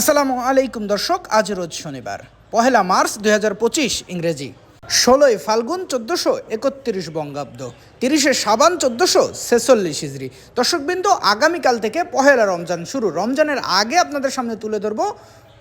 আসসালামু আলাইকুম দর্শক, আজ রোজ শনিবার, পহেলা মার্চ দু হাজার পঁচিশ, ইংরেজি। ষোলোই ফাল্গুন চোদ্দোশো একত্রিশ বঙ্গাব্দ, তিরিশে সাবান চোদ্দোশো ছেচল্লিশ হিজড়ি দর্শকবৃন্দ, আগামীকাল থেকে পহেলা রমজান শুরু। রমজানের আগে আপনাদের সামনে তুলে ধরবো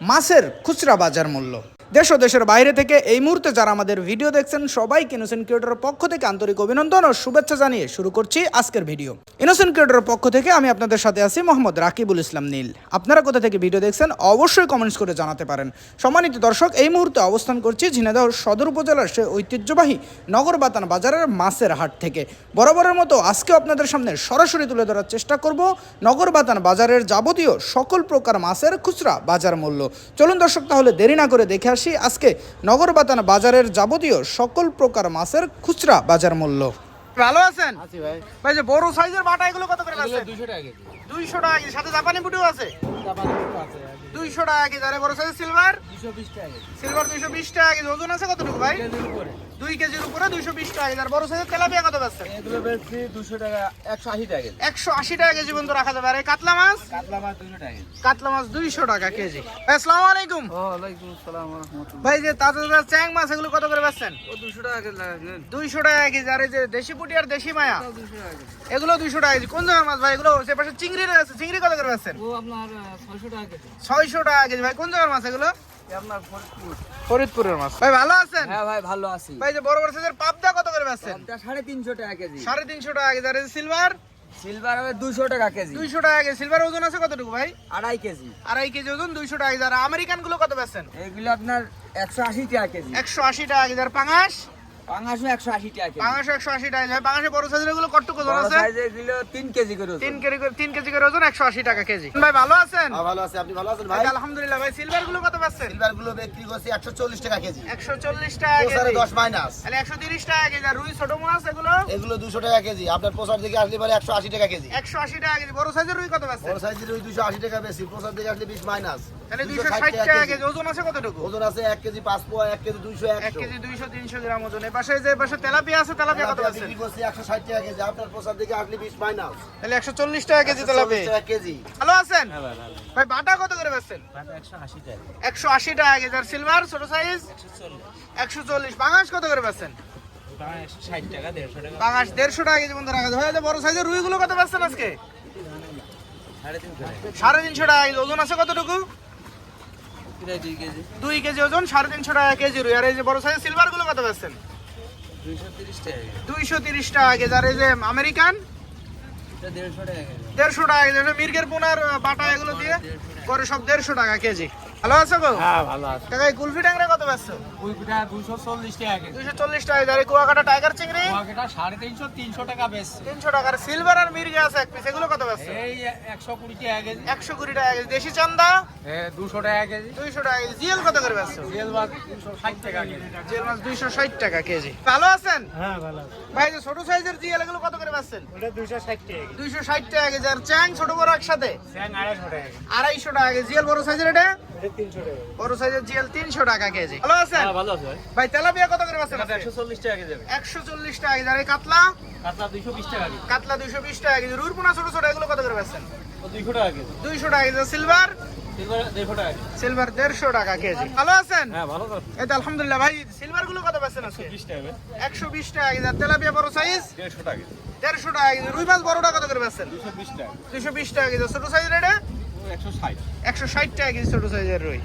মাছের খুচরা বাজার মূল্য। দেশ ও দেশের বাইরে থেকে এই মুহূর্তে যারা আমাদের ভিডিও দেখছেন, সবাইকে ইনোসেন্ট ক্রিয়েটরের পক্ষ থেকে আন্তরিক অভিনন্দন ও শুভেচ্ছা জানিয়ে শুরু করছি আজকের ভিডিও। ইনোসেন্ট ক্রিয়েটরের পক্ষ থেকে আমি আপনাদের সাথে আছি মোহাম্মদ রাকিবুল ইসলাম নীল। আপনারা কোথা থেকে ভিডিও দেখছেন, অবশ্যই কমেন্টস করে জানাতে পারেন। সম্মানিত দর্শক, এই মুহূর্তে অবস্থান করছি ঝিনাইদহ সদর উপজেলার সে ঐতিহ্যবাহী নগরবাতান বাজারের মাছের হাট থেকে। বরাবরের মতো আজকেও আপনাদের সামনে সরাসরি তুলে ধরার চেষ্টা করব নগরবাতান বাজারের যাবতীয় সকল প্রকার মাছের খুচরা বাজার মূল্য। চলুন দর্শক, তাহলে দেরি না করে দেখে আসি আজকে নগরবাতান বাজারের যাবতীয় সকল প্রকার মাছের খুচরা বাজার মূল্য। ভালো আছেন? আছি ভাই। ভাই যে বড় সাইজের বাটা এগুলো কত করে আছে? 200 টাকা কেজি। দুইশো টাকা সাথে জাপানি বুটিও আছে? জাপানি দুটো আছে দুইশো টাকা কেজি আরে বড় সিলভার দুশো বিশ টাকা সিলভার দুইশো বিশ টাকা কেজি ওজন আছে কতটুকু ভাই? কেজির উপরে। দুই কেজির উপরে দুইশো বিশ টাকা কেজি আর বড় সাইজের তেলাপিয়া কত পাচ্ছেন এগুলো বেশি দুশো টাকা একশো আশি টাকা কেজি। একশো আশি টাকা কেজি পর্যন্ত রাখা যাবে। আর এই কাতলা মাছ? কাতলা মাছ দুশো টাকা কাতলা মাছ দুইশো টাকা কেজি। আসসালামু আলাইকুম। ওয়ালাইকুম আসসালাম রহমতুল্লাহ ভাই যে তাজা তাজা চ্যাং মাছ এগুলো কত করে পাচ্ছেন ও দুশো টাকা কেজি নেন। দুইশো টাকা কেজি আর এই যে দেশি পুটি আর দেশি মায়া এগুলো দুইশো টাকা কেজি। কোন জায়গার মাছ ভাই? এগুলো সে পাশে চিংড়ি রয়েছে। চিংড়ি কত করে পাচ্ছেন ও আপনার ছয়শো টাকা কেজি। ছয়শো টাকা কেজি। ভাই কোন জায়গার মাছ এগুলো? এ আপনার ফরিদপুর। ফরিদপুরের মাছ। ভাই ভালো আছেন? হ্যাঁ ভাই ভালো আছি। ভাই যে বড় বড় সাইজের পাবদা কত করে পাচ্ছেন দামটা সাড়ে তিনশো টাকা কেজি। সাড়ে তিনশো টাকা কেজি। আর সিলভার? সিলভার হবে টাকা কেজি। দুইশো টাকা কেজি। সিলভার ওজন আছে কতটুকু ভাই? আড়াই কেজি। আড়াই কেজি ওজন দুইশো টাকা কেজি। আর আমেরিকানগুলো কত পাচ্ছেন এগুলো আপনার একশো আশি টাকা কেজি। একশো আশি টাকা কেজি। আর পাঙাশ? টাকা পাঙাশ টাকা পাঙাশে বড় সাইজেরগুলো কটটুকু ওজন আছে? সাইজের এগুলো তিন কেজি করে ওজন। তিন কেজি করে তিন কেজি করে ওজন একশো আশি টাকা কেজি। ভাই ভালো আছেন? হ্যাঁ, ভালো আছে। আপনি ভালো আছেন ভাই? আলহামদুলিল্লাহ ভাই সিলভারগুলো কত পাচ্ছেন? সিলভারগুলো বিক্রি করছি একশো চল্লিশ টাকা কেজি। একশো চল্লিশ টাকা প্রসারে কেজি। দশ মাইনাস তাহলে একশো তিরিশ টাকা কেজি। আর রুই ছোট মাছ এগুলো? এগুলো দুশো টাকা কেজি। আপনার প্রসার দিকে আসলে পরে একশো আশি টাকা কেজি। একশো আশি টাকা কেজি। বড় সাইজের রুই কত পাচ্ছেন? বড় সাইজের দুশো আশি টাকা বেশি। প্রসার দিকে আসলে বিশ মাইনাস তাহলে দুইশো ষাট টাকা কেজি ওজন আছে কতটুকু? ওজন আছে এক কেজি পোয়া কেজি দুইশো এক একশো কেজি দুইশো তিনশো গ্রাম ওজন। এ পাশে যে পাশে তেলাপিয়া আছে তেলাপিয়া কত তেলাপিয়া বিক্রি করছি একশো ষাট টাকা কেজি আপনার প্রসার দিকে আসলে বিশ মাইনাস তাহলে একশো চল্লিশ টাকা কেজি তেলাপিয়া। টাকা কেজি। ভালো আছেন? ভাই বাটা কত করে পাচ্ছেন একশো আশি টাকা একশো আশি টাকা কেজি। আর সিলভার ছোট সাইজ একশো চল্লিশ। বাঙাশ কত করে টাকা কেজি রাখা যায়। বড় সাইজের রুইগুলো কত পাচ্ছেন আজকে? সাড়ে তিনশো টাকা। ওজন আছে কতটুকু? দুই কেজি? ওজন সাড়ে তিনশো টাকা কেজি রুই। আর এই যে বড় সাইজ সিলভারগুলো কত পাচ্ছেন দুইশো তিরিশ টাকা কেজি। আর এই যে আমেরিকান? দেড়শো টাকা কেজি। টাকা মির্গের পোনার বাটা এগুলো দিয়ে করে সব দেড়শো টাকা কেজি। ভালো আছো গো হ্যাঁ ভালো আছে টাকা এই কুলফি ট্যাংরা কত পাচ্ছো ওই পিঠা দুশো চল্লিশ টাকা কেজি দুইশো চল্লিশ টাকা কেজি আর এই কুয়াকাটা টাইগার চিংড়ি সাড়ে তিনশো তিনশো টাকা বেশ তিনশো টাকার সিলভার আর মির্গে আছে এক পিস এগুলো কত পাচ্ছো এই একশো কুড়ি টাকা কেজি একশো কুড়ি টাকা কেজি দেশি চান্দা দুশো টাকা কেজি দুইশো টাকা কেজি জিএল কত করে পাচ্ছো রিয়েল মাছ দুশো ষাট টাকা কেজি জিএল মাছ দুইশো ষাট টাকা কেজি ভালো আছেন হ্যাঁ ভালো ভাই যে ছোট সাইজের জিএল এগুলো কত করে পাচ্ছেন ওটা দুশো ষাট টাকা কেজি দুইশো ষাট টাকা কেজি আর চ্যাং ছোট বড় একসাথে স্যাং আড়াইশো টাকা কেজি আড়াইশো টাকা কেজি জিএল বড় সাইজের এটা বড় সাইজের জিএল টাকা কেজি ভালো আছেন ভালো আছে ভাই ভাই তেলাপিয়া কত করে টাকা কেজি টাকা কেজি আর কাতলা কাতলা দুইশো বিশ টাকা কেজি কাতলা দুইশো বিশ টাকা কেজি রুরপুনা ছোট ছোট এগুলো কত করে পাচ্ছেন ও টাকা কেজি দুইশো টাকা কেজি সিলভার সিলভার দেড়শো টাকা কেজি ভালো আছেন হ্যাঁ এই তো আলহামদুলিল্লাহ ভাই সিলভারগুলো কত পাচ্ছেন একশো বিশ টাকা কেজি তেলাপিয়া বড় সাইজ দেড়শো টাকা কেজি দেড়শো টাকা কেজি রুই মাছ বড়টা কত করে পাচ্ছেন দুশো বিশ টাকা কেজি ছোট একশো ষাট একশো ষাট। টাকা কেজি ছোট সাইজের রুই।